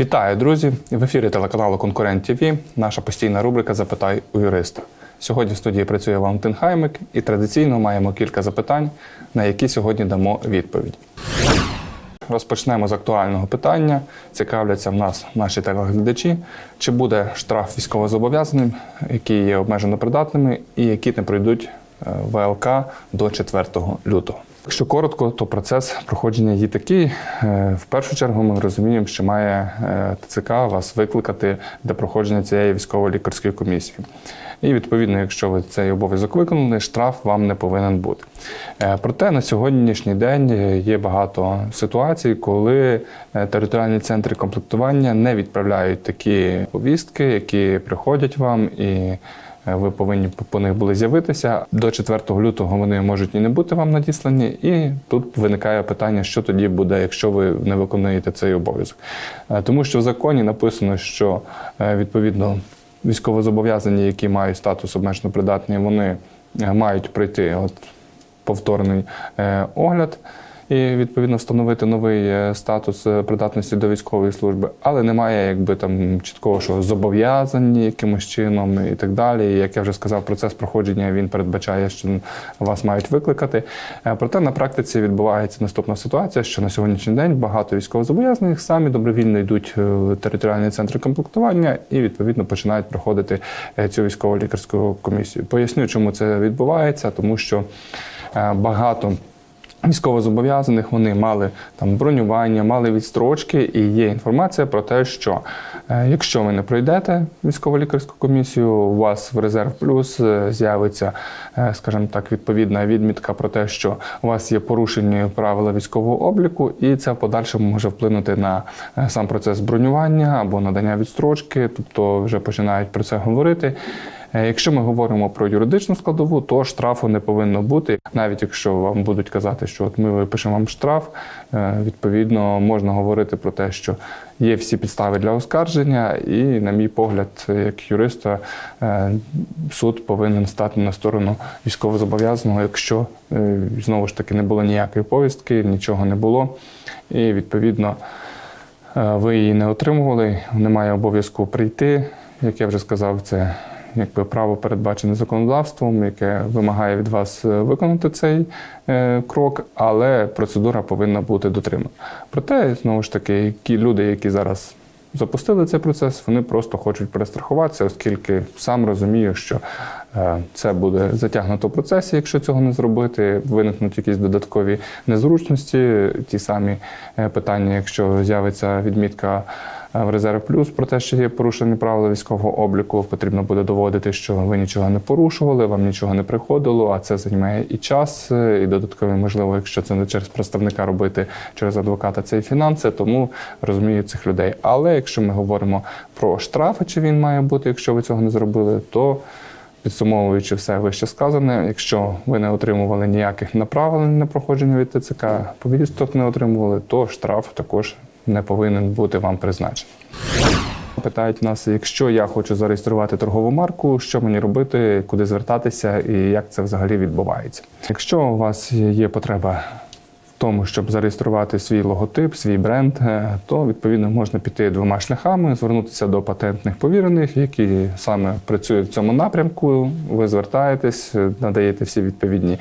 Вітаю, друзі! В ефірі телеканалу Конкурент ТВ. Наша постійна рубрика Запитай у юриста. Сьогодні в студії працює Валентин Хаймик, і традиційно маємо кілька запитань, на які сьогодні дамо відповідь. Розпочнемо з актуального питання. Цікавляться в нас наші телеглядачі, чи буде штраф військовозобов'язаним, які є обмежено придатними і які не пройдуть е, ВЛК до 4 лютого. Якщо коротко, то процес проходження є такий. Е, В першу чергу ми розуміємо, що має е, ТЦК вас викликати для проходження цієї військово-лікарської комісії. І відповідно, якщо ви цей обов'язок виконали, штраф вам не повинен бути. Е, Проте на сьогоднішній день є багато ситуацій, коли територіальні центри комплектування не відправляють такі повістки, які приходять вам і. Е, Ви повинні по- них були з'явитися до 4 лютого. Вони можуть і не бути вам надіслані, і тут виникає питання, що тоді буде, якщо ви не виконуєте цей обов'язок. Е, Тому що в законі написано, що е, відповідно військовозобов'язані, які мають статус обмежено придатні, вони мають пройти от повторний огляд і відповідно встановити новий е, статус е, придатності до військової служби, але немає якби там чіткого, що зобов'язані якимось чином і так далі. І, як я вже сказав, процес проходження він передбачає, що вас мають викликати. Е, Проте на практиці відбувається наступна ситуація, що на сьогоднішній день багато військовозобов'язаних самі добровільно йдуть в територіальні центри комплектування і відповідно починають проходити цю військово лікарську комісію. Поясню, чому це відбувається, тому що багато. Військовозобов'язаних вони мали там бронювання, мали відстрочки, і є інформація про те, що е, якщо ви не пройдете військово-лікарську комісію, у вас в резерв плюс е, з'явиться, е, скажімо так, відповідна відмітка про те, що у вас є порушені правила військового обліку, і це в подальшому може вплинути на сам процес бронювання або надання відстрочки, тобто вже починають про це говорити. Е, Якщо ми говоримо про юридичну складову, то штрафу не повинно бути. Навіть якщо вам будуть казати, що от ми випишемо вам штраф, е, відповідно можна говорити про те, що є всі підстави для оскарження, і, на мій погляд, як юриста, е, суд повинен стати на сторону військовозобов'язаного, якщо знову ж таки не було ніякої повістки, нічого не було, і відповідно. Ви її не отримували, немає обов'язку прийти. Як я вже сказав, це якби право передбачене законодавством, яке вимагає від вас е, виконати цей е, крок, але процедура повинна бути дотримана. Проте, знову ж таки, ті люди, які зараз запустили цей процес, вони просто хочуть перестрахуватися, оскільки сам розумію, що е, це буде затягнуто в процесі, якщо цього не зробити, виникнуть якісь додаткові незручності, ті самі питання, якщо з'явиться відмітка. В резерв плюс про те, що є порушені правила військового обліку, потрібно буде доводити, що ви нічого не порушували, вам нічого не приходило, а це займає і час, е, і додаткові, можливо, якщо це не через представника робити через адвоката, це і фінанси, тому розумію цих людей. Але якщо ми говоримо про штрафи, чи він має бути, якщо ви цього не зробили, то Підсумовуючи все вище сказане, якщо ви не отримували ніяких направлень на проходження від ТЦК, повісток не отримували, то штраф також не повинен бути вам призначений. Питають нас, якщо я хочу зареєструвати торгову марку, що мені робити, куди звертатися і як це взагалі відбувається. Якщо у вас є потреба в тому, щоб зареєструвати свій логотип, свій бренд, е, то відповідно можна піти двома шляхами, звернутися до патентних повірених, які саме працюють в цьому напрямку. Ви звертаєтесь, надаєте всі відповідні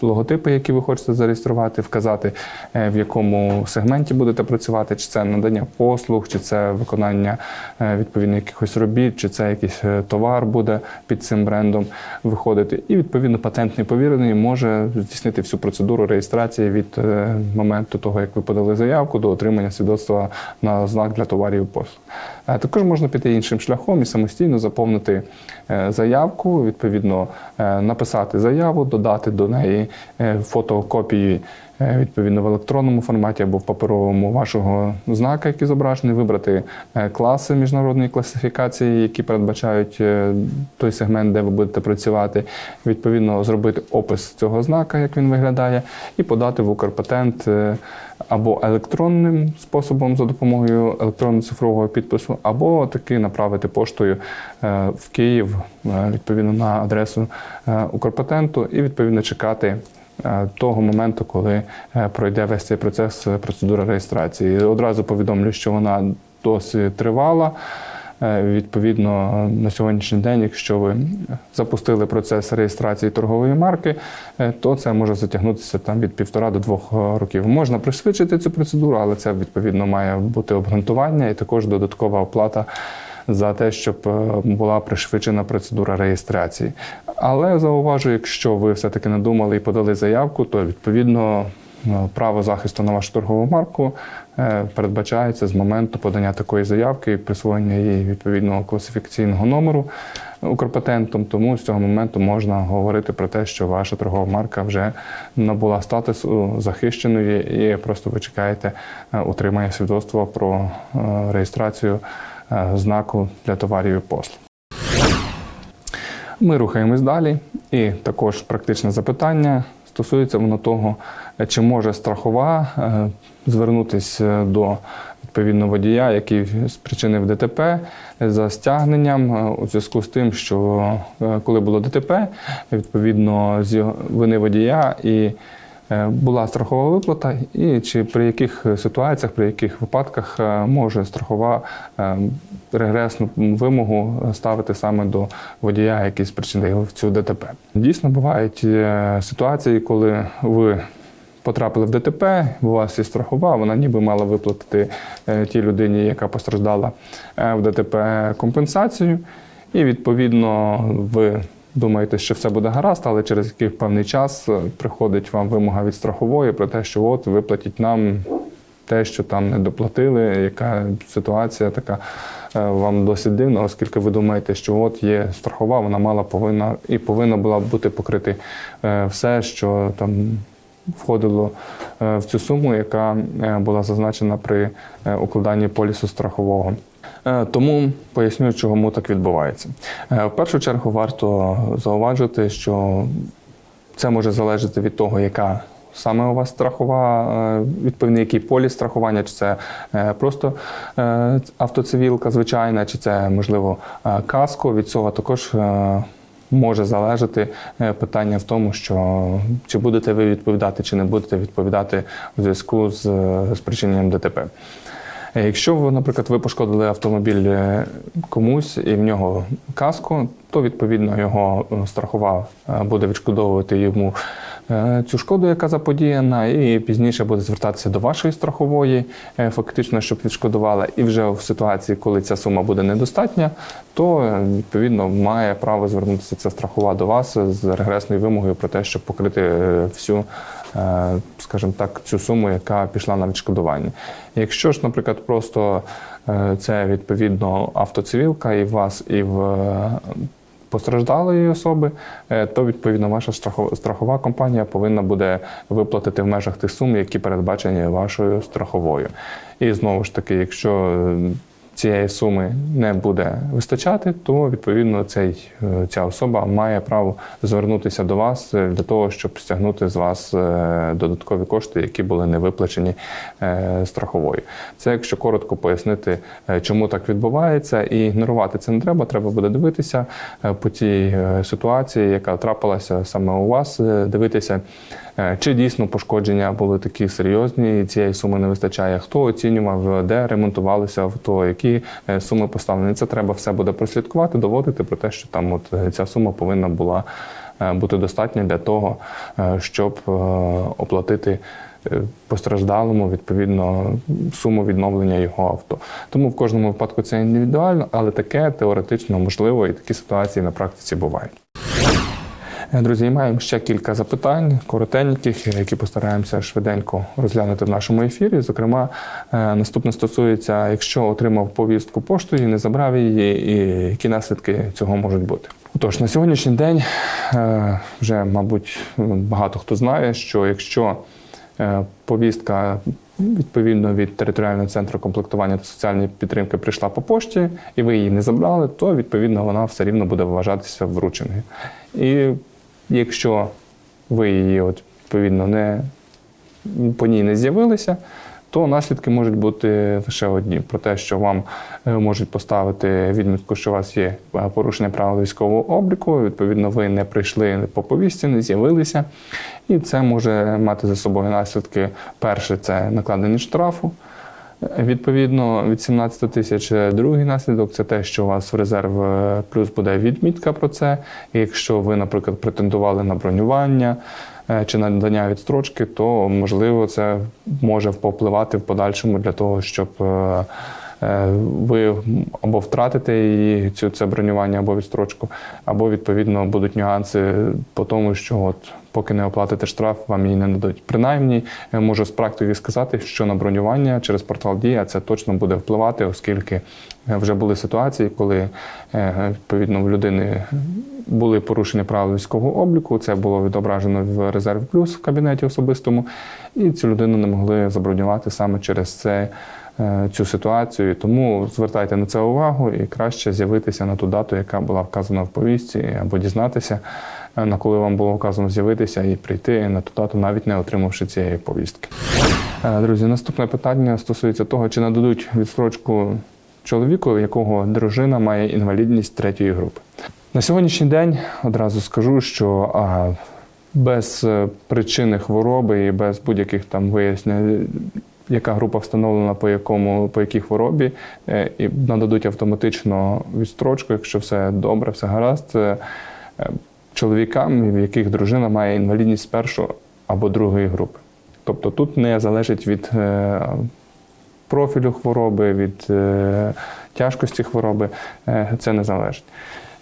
логотипи, які ви хочете зареєструвати, вказати, е, в якому сегменті будете працювати, чи це надання послуг, чи це виконання е, відповідно якихось робіт, чи це якийсь е, товар буде під цим брендом виходити. І відповідно патентний повірений може здійснити всю процедуру реєстрації від е, моменту того, як ви подали заявку, до отримання свідоцтва на знак для товарів і послуг. Е, Також можна піти іншим шляхом і самостійно заповнити е, заявку, відповідно е, написати заяву, додати до неї е, фотокопії відповідно в електронному форматі або в паперовому вашого знака, який зображений, вибрати е, класи міжнародної класифікації, які передбачають е, той сегмент, де ви будете працювати. Відповідно, зробити опис цього знака, як він виглядає, і подати в Укрпатент е, або електронним способом за допомогою електронно-цифрового підпису, або таки направити поштою е, в Київ е, відповідно на адресу е, Укрпатенту і відповідно чекати. Е, Того моменту, коли е, пройде весь цей процес е, процедури реєстрації, одразу повідомлю, що вона досить тривала. Відповідно, на сьогоднішній день, якщо ви запустили процес реєстрації торгової марки, то це може затягнутися там від півтора до двох років. Можна пришвидшити цю процедуру, але це відповідно має бути обґрунтування і також додаткова оплата за те, щоб е, була пришвидшена процедура реєстрації. Але зауважу, якщо ви все-таки надумали і подали заявку, то відповідно е, право захисту на вашу торгову марку е, передбачається з моменту подання такої заявки і присвоєння її відповідного класифікаційного номеру Укрпатентом. Тому з цього моменту можна говорити про те, що ваша торгова марка вже набула статусу захищеної, і просто ви чекаєте отримання свідоцтва про реєстрацію знаку для товарів і послуг. Ми рухаємось далі, і також практичне запитання стосується воно того, чи може страхова е, звернутися до відповідно водія, який спричинив ДТП за стягненням е, у зв'язку з тим, що е, коли було ДТП, відповідно з вини водія і е, була страхова виплата, і чи при яких ситуаціях, при яких випадках е, може страхова е, регресну вимогу ставити саме до водія, який спричинив цю ДТП. Дійсно, бувають е, ситуації, коли ви потрапили в ДТП, у вас є страхова, вона ніби мала виплатити е, тій людині, яка постраждала е, в ДТП компенсацію. І відповідно ви думаєте, що все буде гаразд, але через який певний час е, приходить вам вимога від страхової про те, що от виплатіть нам те, що там не доплатили, яка ситуація така е, вам досить дивна, оскільки ви думаєте, що от є страхова, вона мала повинна і повинна була бути покрити е, все, що там входило в цю суму, яка була зазначена при укладанні полісу страхового. Е, Тому поясню, чому так відбувається. Е, В першу чергу варто зауважити, що це може залежати від того, яка саме у вас страхова, е, відповідно, який поліс страхування, чи це просто автоцивілка звичайна, чи це, можливо, каско. Від цього також може залежати питання в тому, що чи будете ви відповідати, чи не будете відповідати у зв'язку з спричиненням ДТП. Е, Якщо ви, наприклад, ви пошкодили автомобіль е, комусь і в нього каско, то відповідно його е, страхова буде відшкодовувати йому цю шкоду, яка заподіяна, і пізніше буде звертатися до вашої страхової, фактично, щоб відшкодувала. І вже в ситуації, коли ця сума буде недостатня, то відповідно має право звернутися ця страхова до вас з регресною вимогою про те, щоб покрити всю скажімо так, цю суму, яка пішла на відшкодування. Якщо ж, наприклад, просто е, це відповідно автоцивілка і вас, і в е, постраждалої особи, е, то відповідно ваша страхова, компанія повинна буде виплатити в межах тих сум, які передбачені вашою страховою. І знову ж таки, якщо е, цієї суми не буде вистачати, то відповідно цей, е, ця особа має право звернутися до вас е, для того, щоб стягнути з вас е, додаткові кошти, які були не виплачені страховою. Це якщо коротко пояснити, чому так відбувається, і ігнорувати це не треба. Треба буде дивитися по тій ситуації, яка трапилася саме у вас, дивитися. Чи дійсно пошкодження були такі серйозні, і цієї суми не вистачає? Хто оцінював, де ремонтувалося авто, які е, суми поставлені? Це треба все буде прослідкувати, доводити про те, що там от е, ця сума повинна була е, бути достатня для того, щоб оплатити. Постраждалому відповідно суму відновлення його авто. Тому в кожному випадку це індивідуально, але таке теоретично можливо, і такі ситуації на практиці бувають. Друзі, маємо ще кілька запитань, коротеньких, які постараємося швиденько розглянути в нашому ефірі. Зокрема, е, наступне стосується, якщо отримав повістку поштою не забрав її, і які наслідки цього можуть бути. Отож, на сьогоднішній день е, вже, мабуть, багато хто знає, що якщо е, повістка відповідно від територіального центру комплектування та соціальної підтримки прийшла по пошті, і ви її не забрали, то відповідно вона все рівно буде вважатися врученою. І якщо ви її от, відповідно не по ній не з'явилися, то наслідки можуть бути лише одні: про те, що вам е, можуть поставити відмітку, що у вас є е, порушення правил військового обліку. Відповідно, ви не прийшли по повісті, не з'явилися. І це може мати за собою наслідки. Перше, це накладення штрафу. Відповідно, від 17 тисяч е, другий наслідок це те, що у вас в резерв е, плюс буде відмітка про це. І якщо ви, наприклад, претендували на бронювання е, чи надання відстрочки, то можливо це може повпливати в подальшому для того, щоб ви або втратите її цю це бронювання або відстрочку, або відповідно будуть нюанси по тому, що от поки не оплатите штраф, вам її не дадуть. Принаймні, можу з практики сказати, що на бронювання через портал Дія це точно буде впливати, оскільки е, вже були ситуації, коли е, відповідно в людини були порушені правил військового обліку. Це було відображено в резерв плюс в кабінеті особистому, і цю людину не могли забронювати саме через це. Е, Цю ситуацію, тому звертайте на це увагу і краще з'явитися на ту дату, яка була вказана в повістці, або дізнатися, е, на коли вам було вказано з'явитися і прийти на ту дату, навіть не отримавши цієї повістки. Е, Друзі, наступне питання стосується того, чи нададуть відстрочку чоловіку, якого дружина має інвалідність третьої групи. На сьогоднішній день одразу скажу, що без причини хвороби і без будь-яких там вияснень, яка група встановлена по якому по якій хворобі, е, і нададуть автоматично відстрочку, якщо все добре, все гаразд. е, Чоловікам, в яких дружина має інвалідність першої або другої групи. Тобто тут не залежить від е, профілю хвороби, від тяжкості хвороби, це не залежить.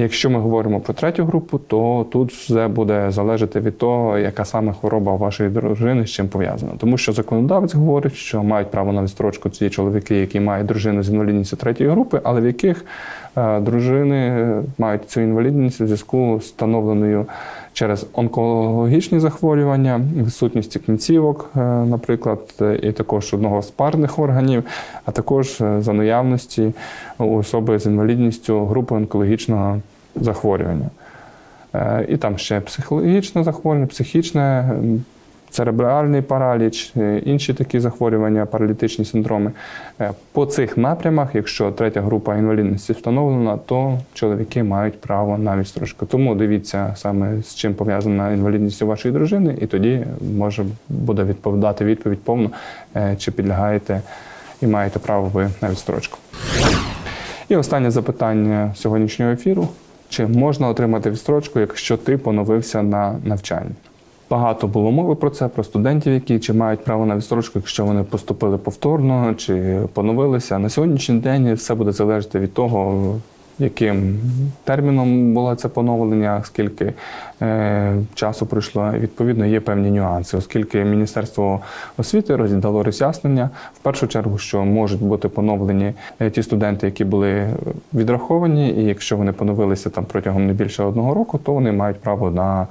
Якщо ми говоримо про третю групу, то тут все буде залежати від того, яка саме хвороба вашої дружини з чим пов'язана. Тому що законодавець говорить, що мають право на відстрочку ці чоловіки, які мають дружину з інвалідністю третьої групи, але в яких дружини мають цю інвалідність у зв'язку з встановленою через онкологічні захворювання, відсутність кінцівок, е, наприклад, е, і також одного з парних органів, а також е, за наявності у особи з інвалідністю групи онкологічного захворювання. Е, І там ще психологічне захворювання, психічне, церебральний параліч, е, інші такі захворювання, паралітичні синдроми. Е, По цих напрямах, якщо третя група інвалідності встановлена, то чоловіки мають право на відстрочку. Тому дивіться саме з чим пов'язана інвалідність у вашої дружини, і тоді може буде відповідати відповідь повну, е, чи підлягаєте і маєте право ви на відстрочку. І останнє запитання сьогоднішнього ефіру: чи можна отримати відстрочку, якщо ти поновився на навчання? Багато було мови про це, про студентів, які чи мають право на відстрочку, якщо вони поступили повторно чи поновилися. На сьогоднішній день все буде залежати від того, яким терміном було це поновлення, скільки е, часу пройшло. Відповідно, є певні нюанси, оскільки Міністерство освіти роздало роз'яснення в першу чергу, що можуть бути поновлені е, ті студенти, які були відраховані, і якщо вони поновилися там протягом не більше одного року, то вони мають право на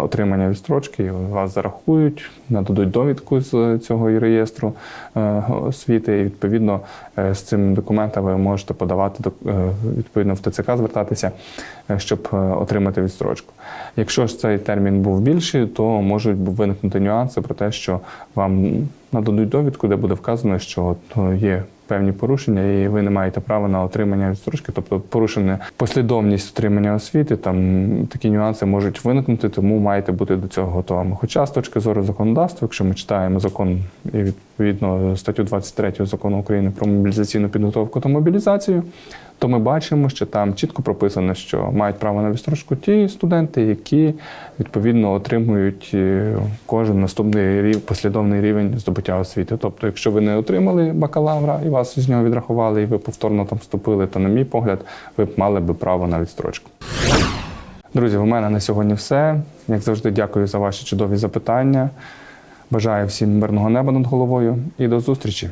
отримання відстрочки. Вас зарахують, нададуть довідку з цього реєстру е, освіти. І відповідно е, з цим документом ви можете подавати е, відповідно в ТЦК, звертатися, е, щоб е, отримати відстрочку. Якщо ж цей термін був більший, то можуть виникнути нюанси про те, що вам нададуть довідку, де буде вказано, що е, є певні порушення, і ви не маєте права на отримання відстрочки, тобто порушена послідовність отримання освіти, там такі нюанси можуть виникнути, тому маєте бути до цього готовими. Хоча з точки зору законодавства, якщо ми читаємо закон і відповідно статтю 23 закону України про мобілізаційну підготовку та мобілізацію, то ми бачимо, що там чітко прописано, що мають право на відстрочку ті студенти, які відповідно отримують е, кожен наступний рів, послідовний рівень здобуття освіти. Тобто, якщо ви не отримали бакалавра і вас з нього відрахували, і ви повторно там вступили, то, на мій погляд, ви б мали би право на відстрочку. Друзі, у мене на сьогодні все. Як завжди, дякую за ваші чудові запитання. Бажаю всім мирного неба над головою і до зустрічі!